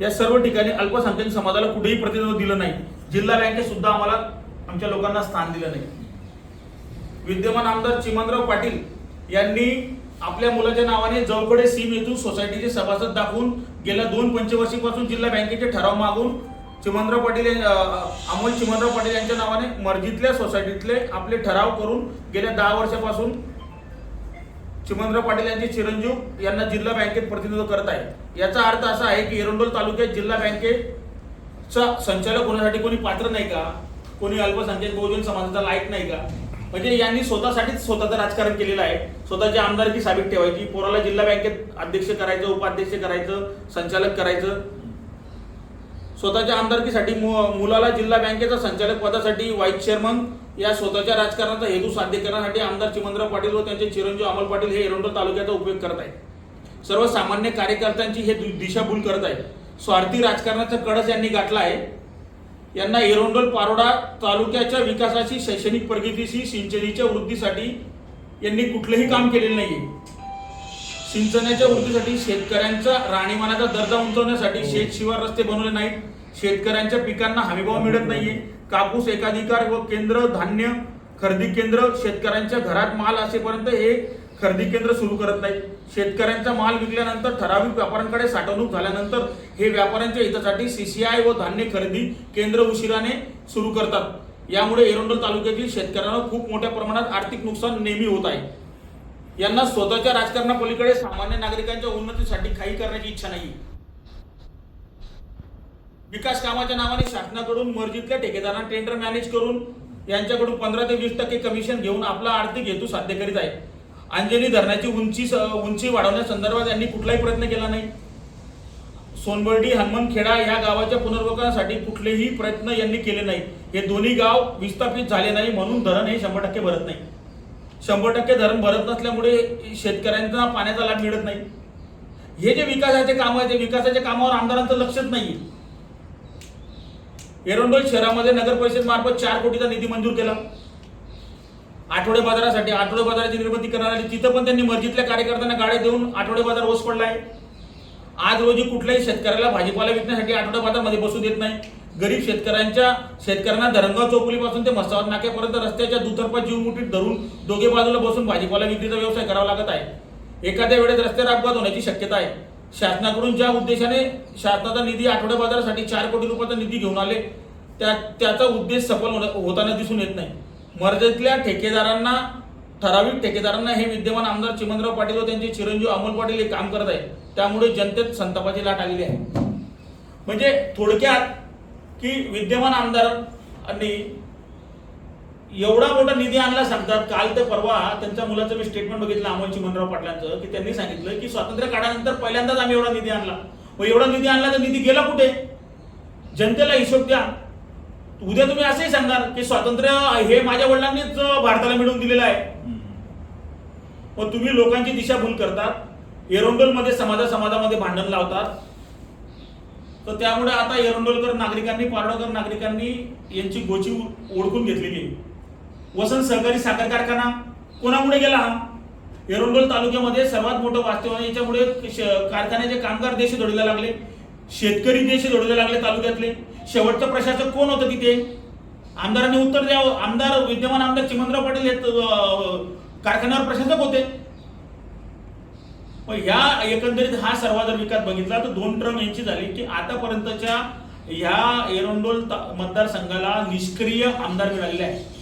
या सर्व ठिकाणी अल्पसंख्याक समाजाला कुठेही प्रतिनिधित्व दिलं नाही. जिल्हा बँकेत सुद्धा आम्हाला आमच्या लोकांना स्थान दिलं नाही. विद्यमान आमदार चिमनराव पाटील यांनी आपल्या मुलाच्या नावाने जवळकडे सीम येथून सोसायटीचे सभासद दाखवून गेल्या दोन पंचवर्षीपासून जिल्हा बँकेचे ठराव मागून चिमनराव पाटील अमोल चिमनराव पाटील यांच्या नावाने मर्जीतल्या सोसायटीतले आपले ठराव करून गेल्या दहा वर्षापासून चिमनराव पाटील यांचे चिरंजीव यांना जिल्हा बँकेत प्रतिनिधित्व करत आहे. याचा अर्थ असा आहे की एरंडोल तालुक्यात जिल्हा बँकेचा संचालक होण्यासाठी कोणी पात्र नाही का? कोणी अल्पसंख्याक बहुजन समाजाचा लायक नाही का? म्हणजे यांनी स्वतःसाठीच स्वतःचं राजकारण केलेलं आहे. स्वतःची आमदारकी साबित ठेवायची. पोराला जिल्हा बँकेत अध्यक्ष करायचं उपाध्यक्ष करायचं संचालक करायचं. स्वतःच्या आमदारकीसाठी मु- मुलाला जिल्हा बँकेचा संचालक पदासाठी व्हाईस चेअरमन या स्वतःच्या राजकारणाचा हेतू साध्य करण्यासाठी आमदार चिमनराव पाटील व त्यांचे चिरंजीव अमोल पाटील हे एरंडोल तालुक्याचा उपयोग करत आहेत. सर्वसामान्य कार्यकर्त्यांची हे दिशाभूल करत आहेत. स्वार्थी राजकारणाचा कडस यांनी गाठला आहे. यांना एरोंडोल पारोडा तालुक्याच्या विकासाची शैक्षणिक प्रगतीशी सिंचनीच्या वृद्धीसाठी यांनी कुठलंही काम केलेलं आहे सिंचनाच्या वृद्धीसाठी शेतकऱ्यांचा राहणीमानाचा दर्जा उंचवण्यासाठी शेत शिवार रस्ते बनवले नाहीत. शेतकऱ्यांच्या पिकांना हमीभाव मिळत नाहीये. कापूस एकाधिकार व केंद्र धान्य खरेदी केंद्र शेतकऱ्यांच्या घरात माल असेपर्यंत हे खरेदी केंद्र सुरू करत नाही शेतकऱ्यांचा माल विकल्यानंतर ठराविक व्यापाऱ्यांकडे साठवणूक झाल्यानंतर हे व्यापाऱ्यांच्या हितासाठी सीसीआय व धान्य खरेदी केंद्र उशिराने सुरू करतात. यामुळे एरंडोल तालुक्यातील शेतकऱ्यांना खूप मोठ्या प्रमाणात आर्थिक नुकसान नेहमी होत आहे. यांना स्वतःच्या राजकारणापलीकडे सामान्य नागरिकांच्या उन्नतीसाठी काही करण्याची इच्छा नाही विकास कामाच्या नावाने शासनाकडून मर्जीतल्या ठेकेदारांना टेंडर मॅनेज करून यांच्याकडून पंधरा ते वीस टक्के कमिशन घेऊन आपला आर्थिक हेतू साध्य करीत आहे. अंजनी धरणाची उंची उंची वाढवण्यासंदर्भात यांनी कुठलाही प्रयत्न केला नाही. सोनबर्डी हनुमानखेडा या गावाच्या पुनर्वकनासाठी कुठलेही प्रयत्न यांनी केले नाही हे दोन्ही गाव विस्थापित झाले नाही म्हणून धरण हे शंभर टक्के भरत नाही. शंभर टक्के धरण भरत नसल्यामुळे शेतकऱ्यांना पाण्याचा लाभ मिळत नाही. हे जे विकासाचे काम आहे ते विकासाच्या कामावर आमदारांचं लक्षच नाही एरंडोल शहरामध्ये नगर परिषद मार्फत चार कोटीचा निधी मंजूर केला. आठवडे बाजारासाठी आठवडे बाजाराची निर्मिती करणार आली तिथं पण त्यांनी मर्जीतल्या कार्यकर्त्यांना गाड्या देऊन आठवडे बाजार ओस आहे आज रोजी कुठल्याही शेतकऱ्याला भाजीपाला विकण्यासाठी आठवडे बाजारमध्ये बसू देत नाही. गरीब शेतकऱ्यांच्या शेतकऱ्यांना धरणगाव चौकुलीपासून ते मस्तावत नाक्यापर्यंत रस्त्याच्या दुतर्फा जीव मुठीत धरून दोघे बाजूला बसून भाजीपाला विक्रीचा व्यवसाय करावा लागत आहे. एखाद्या वेळेस रस्त्यावर अपघात होण्याची शक्यता आहे. शासनाकडून ज्या उद्देशाने शासनाचा निधी आठवड्या बाजारासाठी चार कोटी रुपयाचा निधी घेऊन आले त्या त्याचा उद्देश सफल होणं- होताना दिसून येत नाही. मर्यादेतल्या ठेकेदारांना ठराविक ठेकेदारांना हे विद्यमान आमदार चिमनराव पाटील व त्यांचे चिरंजीव अमोल पाटील हे काम करत आहे त्यामुळे जनतेत संतापाची लाट आलेली आहे. म्हणजे थोडक्यात की विद्यमान आमदारांनी एवढा मोठा निधी आणला सांगतात. काल ते परवा त्यांच्या मुलाचं मी स्टेटमेंट बघितलं अमोल चिमनराव पाटलांचं की त्यांनी सांगितलं की स्वातंत्र्य काळानंतर पहिल्यांदाच आम्ही एवढा निधी आणला. मग एवढा निधी आणला तर निधी गेला कुठे? जनतेला हिशोब द्या. उद्या तुम्ही असंही सांगणार की स्वातंत्र्य हे माझ्या वडिलांनीच भारताला मिळवून दिलेलं आहे. मग तुम्ही लोकांची दिशाभूल करतात. एरोंडोलमध्ये समाजा समाजामध्ये भांडण लावतात. तर त्यामुळे आता एरंडोलकर नागरिकांनी पारडोकर नागरिकांनी यांची गोची ओळखून घेतलेली आहे. वसंत सहकारी साखर कारखाना कोणामुळे गेला हा? एरोंडोल तालुक्यामध्ये सर्वात मोठं वास्तव याच्यामुळे श- कारखान्याचे कामगार देश जोडीला लागले. शेतकरी देश जोडीला लागले तालुक्यातले. शेवटचं प्रशासक कोण होतं तिथे? आमदारांनी उत्तर द्यावं. आमदार विद्यमान आमदार चिमनराव पाटील हे कारखान्यावर प्रशासक होते. पण ह्या एकंदरीत हा सर्वात जर विकास बघितला तर दोन ट्रम यांची झाली की आतापर्यंतच्या ह्या एरोंडोल मतदारसंघाला निष्क्रिय आमदार मिळालेले आहे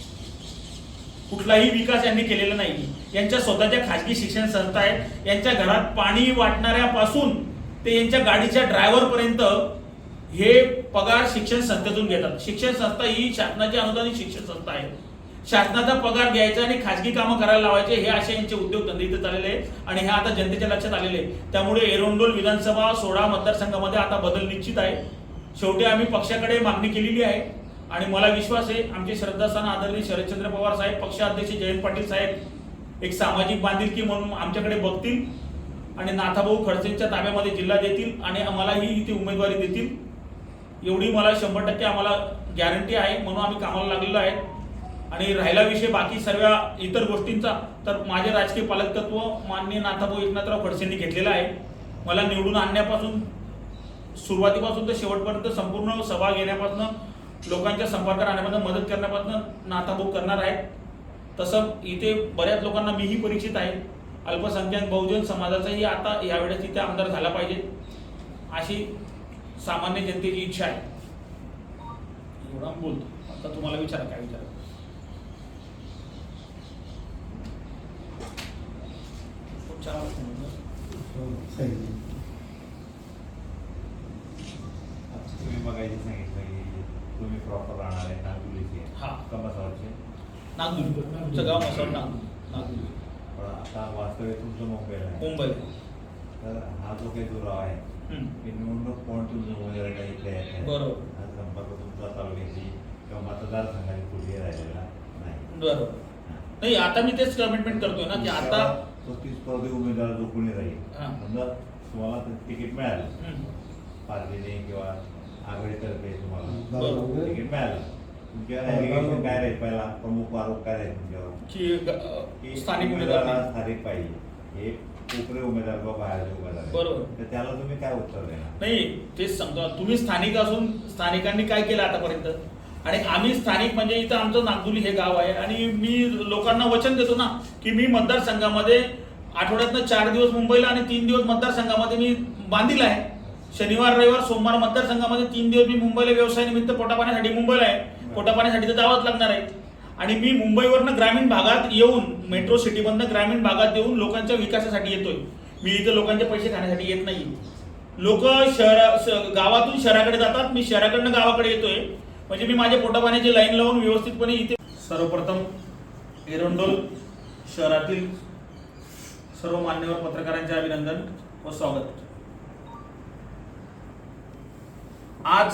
कुठलाही विकास यांनी केलेला नाही यांच्या स्वतःच्या खाजगी शिक्षण संस्था आहेत. यांच्या घरात पाणी वाटणाऱ्यापासून ते यांच्या गाडीच्या ड्रायव्हरपर्यंत हे पगार शिक्षण संस्थेतून घेतात. शिक्षण संस्था ही शासनाची अनुदानित शिक्षण संस्था आहे. शासनाचा पगार घ्यायचा आणि खाजगी कामं करायला लावायचे हे असे यांचे उद्योग धंदे इथे चाललेले आहेत. आणि हे आता जनतेच्या लक्षात आलेले आहे त्यामुळे एरोंडोल विधानसभा सोळा मतदारसंघामध्ये आता बदल निश्चित आहे. शेवटी आम्ही पक्षाकडे मागणी केलेली आहे. आणि मला विश्वास आहे आमचे श्रद्धास्थान आदरणीय शरदचंद्र पवार साहेब पक्षाध्यक्ष जयंत पाटील साहेब एक सामाजिक बांधिलकी म्हणून आमच्याकडे बघतील आणि नाथाभाऊ खडसेंच्या ताब्यामध्ये जिल्हा देतील आणि आम्हालाही इथे उमेदवारी देतील. एवढी मला शंभर टक्के आम्हाला गॅरंटी आहे म्हणून आम्ही कामाला लागलेलो आहे. आणि राहिला विषय बाकी सर्व इतर गोष्टींचा तर माझे राजकीय पालकत्व माननीय नाथाभाऊ एकनाथराव खडसेंनी घेतलेलं आहे. मला निवडून आणण्यापासून सुरुवातीपासून ते शेवटपर्यंत संपूर्ण सभा घेण्यापासून लोकांच्या संपर्कात आणण्यापासून मदत करण्यापासून नाताबोध करणार आहे तसं इथे बऱ्याच लोकांना मीही परिचित आहे. अल्पसंख्याक बहुजन समाजाचाही आता यावेळेस इथे आमदार झाला पाहिजे अशी सामान्य जनतेची इच्छा आहे. एवढा बोलतो. आता तुम्हाला विचारा काय विचारा? चार वाजता म्हणलं. तुम्ही बघायचे सांगितलं तुम्ही प्रॉपर राहणार आहे नागपुरीचे हा. कमसावरचे नागपूर तुमचं गाव पण आता वास्तविक तुमचं मुंबईला आहे मुंबई तर हा जो काही दुरावा आहे. की निवडणूक कोण तुमचं उमेदवार काही इकडे आहे बरोबर. हा संपर्क तुमचा तालुक्याची किंवा मतदारसंघाची कुठेही राहिलेला नाही बरोबर. नाही आता मी तेच कमिटमेंट करतोय ना की आता तो प्रतिस्पर्धी उमेदवार जो कोणी राहील हा. समजा तुम्हाला ते तिकीट मिळालं. पार्टीने किंवा आघाडीतर्फे तुम्हाला? बरोबर. तिकीट मिळालं. तुमच्यावर ॲलिगेशन काय राहील पहिला प्रमुख आरोप काय राहील तुमच्यावर? की ग- की स्थानिक पाहिजे. हे कोपरे उमेदवार उमेदवार. बरोबर. तर त्याला तुम्ही काय उत्तर देणार? नाही तेच सांगतो. तुम्ही स्थानिक असून स्थानिकांनी काय केलं आतापर्यंत? आणि आम्ही स्थानिक म्हणजे इथं आमचं नागदुली हे गाव आहे. आणि मी लोकांना वचन देतो ना की मी मतदारसंघामध्ये आठवड्यातनं चार दिवस मुंबईला आणि तीन दिवस मतदारसंघामध्ये मी बांधील आहे. शनिवार रविवार सोमवार मतदारसंघामध्ये तीन दिवस मी मुंबईला व्यवसाय निमित्त पोटापाण्यासाठी मुंबईला आहे. पोटापाण्यासाठी तर जावंच लागणार आहे. आणि मी मुंबईवरनं ग्रामीण भागात येऊन मेट्रो सिटीमधनं ग्रामीण भागात येऊन लोकांच्या विकासासाठी येतोय. मी इथं लोकांचे पैसे खाण्यासाठी येत नाही लोक शहरा श गावातून शहराकडे जातात. मी शहराकडनं गावाकडे येतोय. म्हणजे मी माझ्या पोटापाण्याची लाईन लावून व्यवस्थितपणे इथे सर्वप्रथम एरंडोल शहरातील सर्व मान्यवर पत्रकारांचे अभिनंदन व स्वागत. आज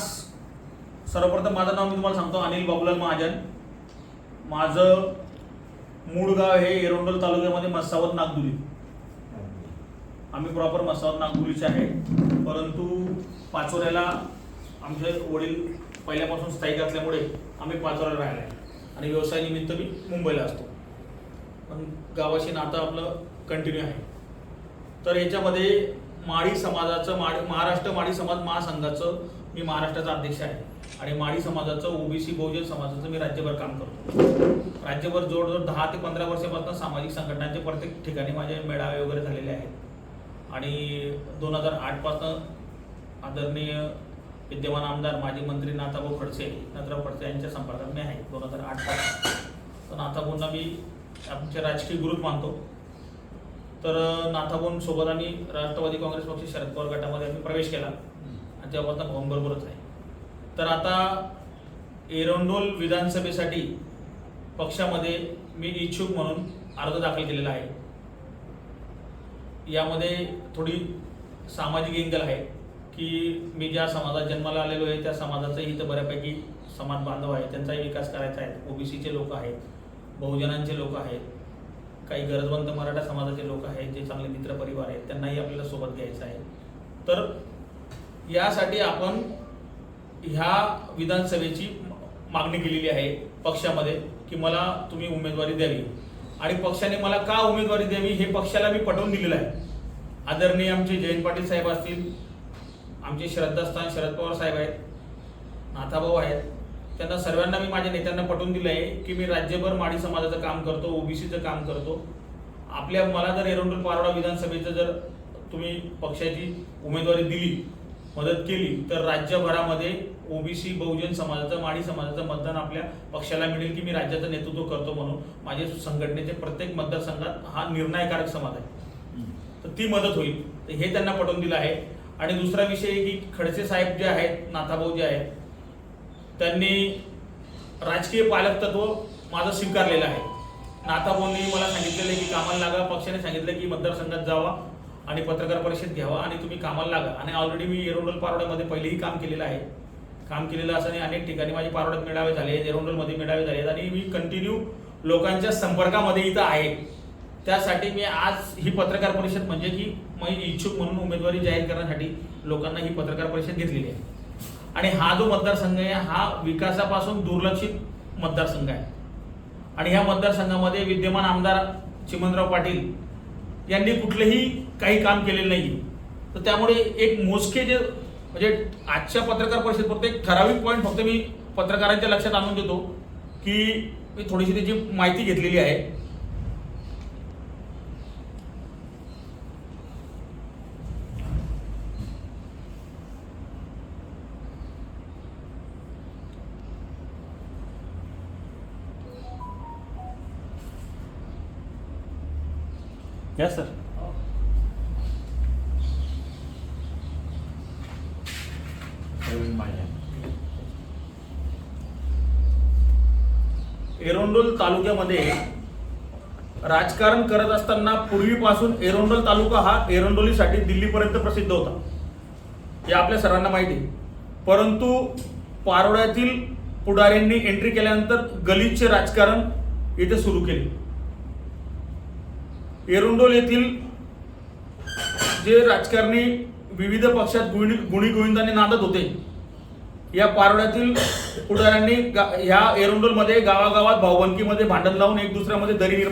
सर्वप्रथम माझं नाव मी तुम्हाला सांगतो अनिल बाबूलाल महाजन. माझं मूळ गाव हे एरोंडल तालुक्यामध्ये मसावत नागदुली. आम्ही प्रॉपर मसावत नागपुरीचे आहे. परंतु पाचोऱ्याला आमचे वडील पहिल्यापासून स्थायिक असल्यामुळे आम्ही पाचोऱ्याला राहिला आहे. आणि व्यवसायानिमित्त मी मुंबईला असतो. पण गावाशी नातं आपलं कंटिन्यू आहे. तर याच्यामध्ये माळी समाजाचं माळी महाराष्ट्र माळी समाज महासंघाचं मी महाराष्ट्राचा अध्यक्ष आहे. आणि माळी समाजाचं ओबीसी बहुजन समाजाचं मी राज्यभर काम करतो. राज्यभर जवळजवळ दहा ते पंधरा वर्षापासून सामाजिक संघटनांचे प्रत्येक ठिकाणी माझे मेळावे वगैरे झालेले आहेत. आणि दोन हजार आठपासनं आदरणीय विद्यमान आमदार माजी मंत्री नाथाभाऊ खडसे नाथराव खडसे यांच्या संपर्कात मी आहे दोन हजार आठपासून तर नाथाभाऊंना मी आमचे राजकीय गुरुच मानतो. तर नाथाभाऊंसोबत आम्ही राष्ट्रवादी काँग्रेस पक्ष शरद पवार गटामध्ये आम्ही प्रवेश केला. आणि तेव्हापासून भाऊंबरोबरच आहे. तर आता एरोंडोल विधानसभेसाठी पक्षामध्ये मी इच्छुक म्हणून अर्ज दाखल केलेला आहे. यामध्ये थोडी सामाजिक एंगल आहे की मी ज्या समाजात जन्माला आलेलो आहे त्या समाजाचंही इथं बऱ्यापैकी समाज बांधव आहे. त्यांचाही विकास करायचा आहे. ओबीसीचे लोक आहेत बहुजनांचे लोक आहेत काही गरजवंत मराठा समाजाचे लोक आहेत जे चांगले मित्र परिवार आहेत त्यांनाही आपल्याला सोबत घ्यायचं आहे. तर यासाठी आपण ह्या विधानसभेची मागणी केलेली आहे पक्षामध्ये की मला तुम्ही उमेदवारी द्यावी. आणि पक्षाने मला का उमेदवारी द्यावी हे पक्षाला मी पटवून दिलेलं आहे. आदरणीय आमचे जयंत पाटील साहेब असतील आमचे श्रद्धास्थान शरद पवार साहेब आहेत नाथाभाऊ आहेत त्यांना सर्वांना मी माझ्या नेत्यांना पटवून दिलं आहे की मी राज्यभर माडी समाजाचं काम करतो ओबीसीचं काम करतो. आपल्या मला जर एरंडोल पारोडा विधानसभेचं जर तुम्ही पक्षाची उमेदवारी दिली मदत केली तर राज्यभरामध्ये ओबीसी बहुजन समाजाचं माळी समाजाचं मतदान आपल्या पक्षाला मिळेल की मी राज्याचं नेतृत्व करतो म्हणून. माझे संघटनेचे प्रत्येक मतदारसंघात हा निर्णायकारक समाज आहे. तर ती मदत होईल. तर हे त्यांना पटवून दिलं आहे. आणि दुसरा विषय की खडसे साहेब जे आहेत नाथाभाऊ जे आहेत त्यांनी राजकीय पालकतत्व माझं स्वीकारलेलं आहे. नाथाभाऊंनी मला सांगितलेलं आहे की कामाला लागा पक्षाने सांगितलं की मतदारसंघात जावा. आणि पत्रकार परिषद घ्यावा आणि तुम्ही कामाला लागा. आणि ऑलरेडी मी एरोडल पारोड्यामध्ये पहिलेही काम केलेलं आहे. काम केलेलं असं अनेक ठिकाणी माझे पारोड्यात मेळावे झाले एरोडलमध्ये मिळावे मेळावे झाले आहेत आणि मी कंटिन्यू लोकांच्या संपर्कामध्ये इथं आहे. त्यासाठी मी आज ही पत्रकार परिषद म्हणजे की मी इच्छुक म्हणून उमेदवारी जाहीर करण्यासाठी लोकांना ही पत्रकार परिषद घेतलेली आहे. आणि हा जो मतदारसंघ आहे हा विकासापासून दुर्लक्षित मतदारसंघ आहे. आणि ह्या मतदारसंघामध्ये विद्यमान आमदार चिमनराव पाटील यांनी कुठलेही काही काम केलेलं नाही तर त्यामुळे एक मोजके जे म्हणजे आजच्या पत्रकार परिषद फक्त एक ठराविक पॉईंट फक्त मी पत्रकारांच्या लक्षात आणून देतो की मी थोडीशी त्याची माहिती घेतलेली आहे. यस सर प्रवीण माझ्या एरोंडोल तालुक्यामध्ये राजकारण करत असताना पूर्वीपासून एरोंडोल तालुका हा एरोंडोलीसाठी दिल्लीपर्यंत प्रसिद्ध होता. हे आपल्या सर्वांना माहिती आहे. परंतु पारोड्यातील पुढाऱ्यांनी एंट्री केल्यानंतर गलितचे राजकारण इथे सुरू केले. एरोंडोल येथील जे राजकारणी विविध पक्षात गुणी गुणी गोविंदाने नांदत होते या पारोड्यातील पुढाऱ्यांनी गा- ह्या एरोंडोलमध्ये गावागावात भाऊबंकीमध्ये भांडण लावून एक दुसऱ्यामध्ये दरी